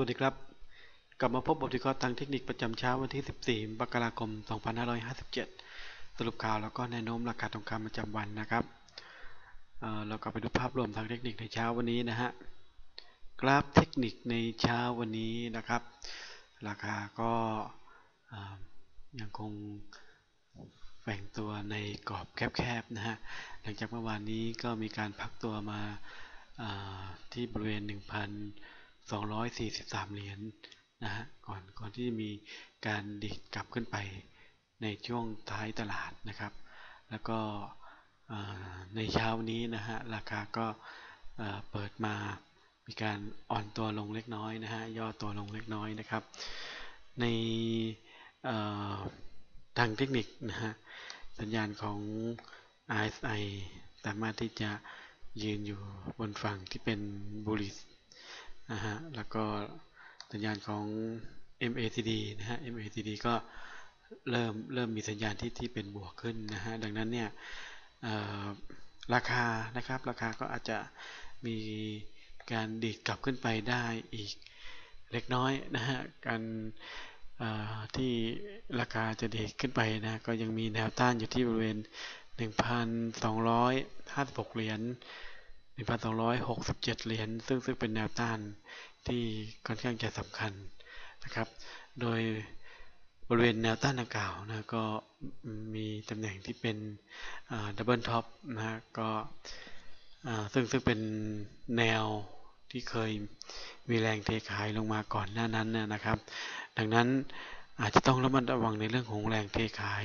วัสดีครับ กลับมาพบบทวิเคราะห์ทางเทคนิคประจำเช้าวันที่ 14มกราคม 2557 สรุปข่าวแล้วก็แนวโน้มราคาทองคำประจำวันนะครับเเราก็ไปดูภาพรวมทางเทคนิคในเช้าวันนี้นะฮะ กราฟเทคนิคในเช้าวันนี้นะครับ ราคาก็ยังคงแบ่งตัวในกรอบแคบๆนะฮะ หลังจากเมื่อวานนี้ก็มีการพักตัวมาที่บริเวณ 1,000 243 เหรียญนนะฮะก่อนก่อนที่จะมีการดีดกลับขึ้นไปในช่วงท้ายตลาดนะครับ แล้วก็ในเช้านี้นะฮะราคาก็เปิดมามีการอ่อนตัวลงเล็กน้อยนะฮะย่อตัวลงเล็กน้อยนะครับ ในทางเทคนิคนะฮะสัญญาณของ RSI สามารถที่จะยืนอยู่บนฝั่งที่เป็นบูลิส นะฮะแล้วก็สัญญาณของ MACD นะฮะ MACD ก็เริ่มเริ่มมีสัญญาณที่ที่เป็นบวกขึ้นนะฮะดังนั้นเนี่ยราคานะครับราคาก็อาจจะมีการดีดกลับขึ้นไปได้อีกเล็กน้อยนะฮะการที่ราคาจะดีดขึ้นไปนะก็ยังมีแนวต้านอยู่ที่บริเวณ 1,256 เหรียญ 1,267 เหรียญซึ่งซึ่งเป็นแนวต้านที่ค่อนข้างจะสำคัญนะครับ โดยบริเวณแนวต้านดังกล่าวนะก็มีตำแหน่งที่เป็นดับเบิลท็อปนะก็ซึ่งซึ่งเป็นแนวที่เคยมีแรงเทขายลงมาก่อนหน้านั้นนะครับ ดังนั้นอาจจะต้องระมัดระวังในเรื่องของแรงเทขาย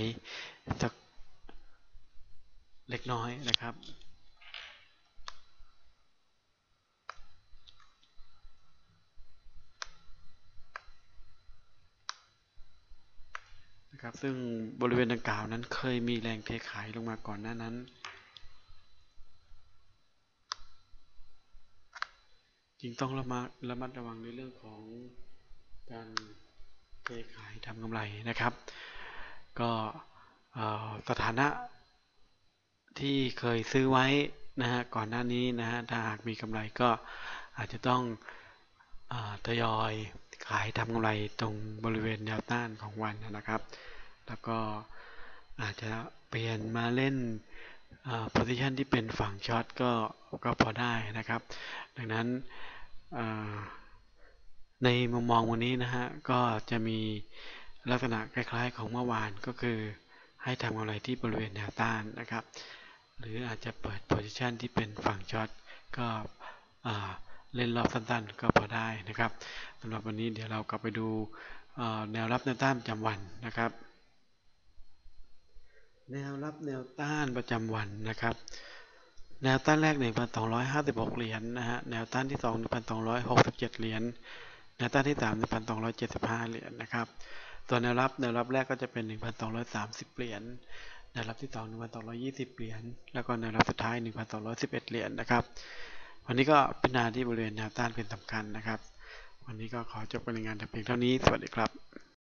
สักเล็กน้อยนะครับ ครับ ซึ่งบริเวณดังกล่าวนั้นเคยมีแรงเทขายลงมาก่อนหน้านั้น จึงต้องระมัดระมัดระวังในเรื่องของการเทขายทำกำไรนะครับ ก็สถานะที่เคยซื้อไว้นะฮะก่อนหน้านี้นะฮะถ้าหากมีกำไรก็อาจจะต้องทยอย ขายทำกำไรตรงบริเวณแนวต้านของวันนะครับ แล้วก็อาจจะเปลี่ยนมาเล่นโพซิชันที่เป็นฝั่งช็อตก็ก็พอได้นะครับ ดังนั้นในมุมมองวันนี้นะฮะก็จะมีลักษณะคล้ายๆของเมื่อวานก็คือให้ทำอะไรที่บริเวณแนวต้านนะครับ หรืออาจจะเปิดโพซิชันที่เป็นฝั่งช็อตก็อ่า เล่นรอบสั้นๆ ก็พอได้นะครับสำหรับวันนี้เดี๋ยวเราก็ไปดูแนวรับแนวต้านประจำวันนะครับ แนวรับแนวต้านประจำวันนะครับแนวต้านแรก 1,256 เหรียญนนะฮะ แนวต้านที่ 2 1,267 เหรียญ แนวต้านที่ 3 1,275 เหรียญนะครับ ตัวแนวรับ แนวรับแรกก็จะเป็น 1,230 เหรียญ แนวรับที่ 2 1,220 เหรียญ แล้วก็แนวรับสุดท้าย 1,211 เหรียญนะครับ วันนี้ก็พิจารณาที่บริเวณแนวต้านเป็นสำคัญนะครับ วันนี้ก็ขอจบการรายงานแต่เพียงเท่านี้ สวัสดีครับ